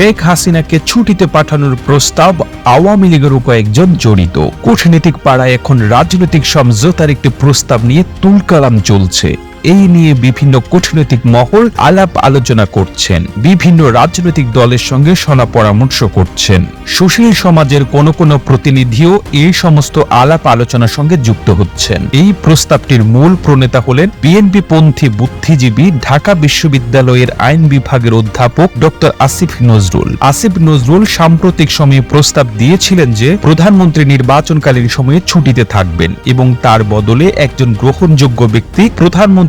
শেখ হাসিনাকে ছুটিতে পাঠানোর প্রস্তাব আওয়ামী লীগের কয়েকজন জড়িত। কূটনীতিক পাড়ায় এখন রাজনৈতিক সমঝোতার একটি প্রস্তাব নিয়ে তুলকালাম চলছে। এই নিয়ে বিভিন্ন কূটনৈতিক মহল আলাপ আলোচনা করছেন। বিভিন্ন রাজনৈতিক দলের সঙ্গে সলা পরামর্শ করছেন। সুশীল সমাজের কোন কোন প্রতিনিধিও এই সমস্ত আলাপ আলোচনার সঙ্গে যুক্ত হচ্ছেন। এই প্রস্তাবটির মূল প্রণেতা হলেন বিএনপি পন্থী বুদ্ধিজীবী ঢাকা বিশ্ববিদ্যালয়ের আইন বিভাগের অধ্যাপক ডক্টর আসিফ নজরুল। আসিফ নজরুল সাম্প্রতিক সময়ে প্রস্তাব দিয়েছিলেন যে, প্রধানমন্ত্রী নির্বাচনকালীন সময়ে ছুটিতে থাকবেন এবং তার বদলে একজন গ্রহণযোগ্য ব্যক্তি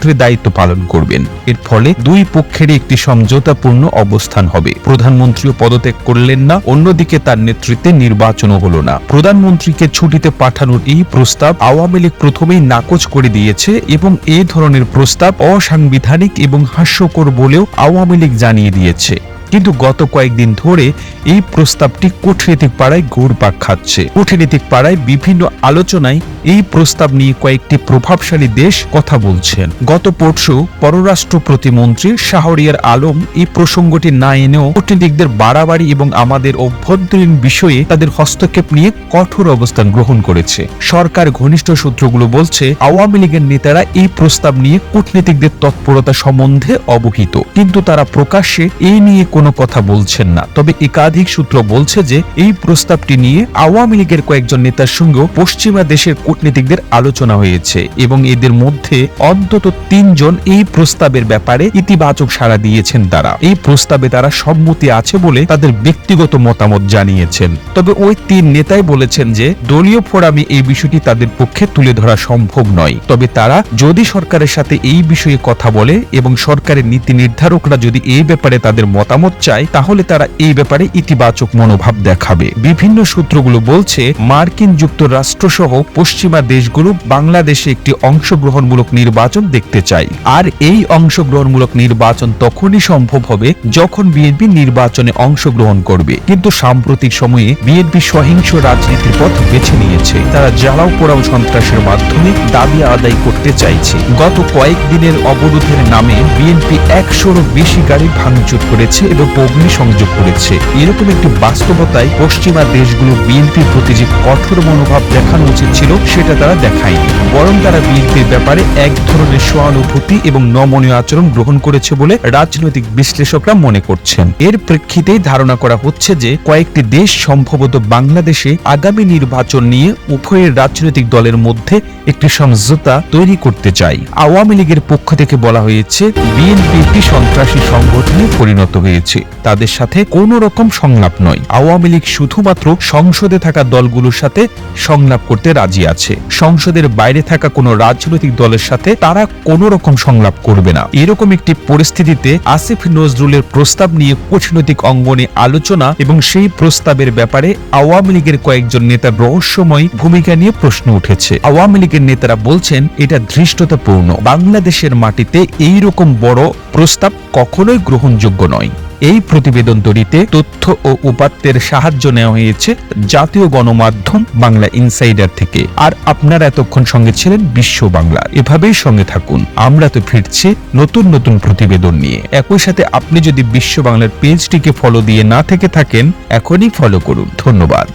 প্রধানমন্ত্রীর দায়িত্ব পালন করবেন। এর ফলে দুই পক্ষেরই একটি সমঝোতাপূর্ণ অবস্থান হবে। প্রধানমন্ত্রীও পদত্যাগ করলেন না, অন্যদিকে তার নেতৃত্বে নির্বাচনও হলো না। প্রধানমন্ত্রীকে ছুটিতে পাঠানোর এই প্রস্তাব আওয়ামী লীগ প্রথমেই নাকচ করে দিয়েছে এবং এ ধরনের প্রস্তাব অসাংবিধানিক এবং হাস্যকর বলেও আওয়ামী লীগ জানিয়ে দিয়েছে। কিন্তু গত কয়েকদিন ধরে এই প্রস্তাবটি কূটনীতিক পাড়ায় ঘুরপাক খাচ্ছে। কূটনীতিক পাড়ায় বিভিন্ন আলোচনায় এই প্রস্তাব নিয়ে কয়েকটি প্রভাবশালী দেশ কথা বলছেন। গত পরশু পররাষ্ট্র প্রতিমন্ত্রী শাহরিয়ার আলম এই প্রসঙ্গটি না এনেও কূটনীতিকদের বাড়াবাড়ি এবং আমাদের অভ্যন্তরীণ বিষয়ে তাদের হস্তক্ষেপ নিয়ে কঠোর অবস্থান গ্রহণ করেছে। সরকার ঘনিষ্ঠ সূত্রগুলো বলছে, আওয়ামী লীগের নেতারা এই প্রস্তাব নিয়ে কূটনীতিকদের তৎপরতা সম্বন্ধে অবহিত। কিন্তু তারা প্রকাশ্যে এই নিয়ে কোনো কথা বলছেন না। তবে একাধিক সূত্র বলছে যে, এই প্রস্তাবটি নিয়ে আওয়ামী লীগের কয়েকজন নেতার সঙ্গেও পশ্চিমা দেশের কূটনীতিকদের আলোচনা হয়েছে এবং এদের মধ্যে অন্তত তিনজন এই প্রস্তাবের ব্যাপারে ইতিবাচক সাড়া দিয়েছেন তারা। এই প্রস্তাবে তারা সম্মতি আছে বলে তাদের ব্যক্তিগত মতামত জানিয়েছেন। তবে ওই তিন নেতাই বলেছেন যে, দলীয় ফোরামে এই বিষয়টি তাদের পক্ষে তুলে ধরা সম্ভব নয়। তবে তারা যদি সরকারের সাথে এই বিষয়ে কথা বলে এবং সরকারের নীতি নির্ধারকরা যদি এই ব্যাপারে তাদের মতামত চায়, তাহলে তারা এই ব্যাপারে ইতিবাচক মনোভাব দেখাবে। বিভিন্ন সূত্রগুলো বলছে, মার্কিন যুক্তরাষ্ট্র সহ পশ্চিমা দেশগুলো বাংলাদেশে একটি অংশগ্রহণমূলক নির্বাচন দেখতে চায়। আর এই অংশগ্রহণমূলক নির্বাচন তখনই সম্ভব হবে যখন বিএনপি নির্বাচনে অংশগ্রহণ করবে। কিন্তু সাম্প্রতিক সময়ে বিএনপি সহিংস রাজনীতির পথ বেছে নিয়েছে। তারা জ্বালাও পোড়াও সন্ত্রাসের মাধ্যমে দাবি আদায় করতে চাইছে। গত কয়েকদিনের অবরোধের নামে বিএনপি একশোরও বেশি গাড়ি ভাঙচুর করেছে এবং অগ্নি সংযোগ করেছে। এরকম একটি বাস্তবতায় পশ্চিমা দেশগুলো বিএনপির প্রতি যে কঠোর মনোভাব দেখানো উচিত ছিল, সেটা তারা দেখায়নি। বরং তারা বিএনপির ব্যাপারে এক ধরনের সহানুভূতি এবং নমনীয় আচরণ গ্রহণ করেছে বলে রাজনৈতিক বিশ্লেষকরা মনে করছেন। এর প্রেক্ষিতেই ধারণা করা হচ্ছে যে, কয়েকটি দেশ সম্ভবত বাংলাদেশে আগামী নির্বাচন নিয়ে উভয়ের রাজনৈতিক দলের মধ্যে একটি সমঝোতা তৈরি করতে চায়। আওয়ামী লীগের পক্ষ থেকে বলা হয়েছে, বিএনপি একটি সন্ত্রাসী সংগঠনে পরিণত হয়েছে। তাদের সাথে কোনো রকম সংলাপ নয়। আওয়ামী লীগ শুধুমাত্র সংসদে থাকা দলগুলোর সাথে সংলাপ করতে রাজি আছে। সংসদের বাইরে থাকা কোনো রাজনৈতিক দলের সাথে তারা কোনো রকম সংলাপ করবে না। এরকম একটি পরিস্থিতিতে আসিফ নজরুলের প্রস্তাব নিয়ে কূটনৈতিক অঙ্গনে আলোচনা এবং সেই প্রস্তাবের ব্যাপারে আওয়ামী লীগের কয়েকজন নেতার রহস্যময় ভূমিকা নিয়ে প্রশ্ন উঠেছে। আওয়ামী লীগের নেতারা বলছেন, এটা ধৃষ্টতাপূর্ণ। বাংলাদেশের মাটিতে এই রকম বড় প্রস্তাব কখনোই গ্রহণযোগ্য নয়। এই প্রতিবেদন তৈরিতে তথ্য ও উপাত্তের সাহায্য নেওয়া হয়েছে জাতীয় গণমাধ্যম বাংলা ইনসাইডার থেকে। আর আপনারা এতক্ষণ সঙ্গে ছিলেন বিশ্ব বাংলা। এভাবেই সঙ্গে থাকুন। আমরা তো ফিরছি নতুন নতুন প্রতিবেদন নিয়ে। একই সাথে আপনি যদি বিশ্ব বাংলার পেজটিকে ফলো দিয়ে না থেকে থাকেন, এখনই ফলো করুন। ধন্যবাদ।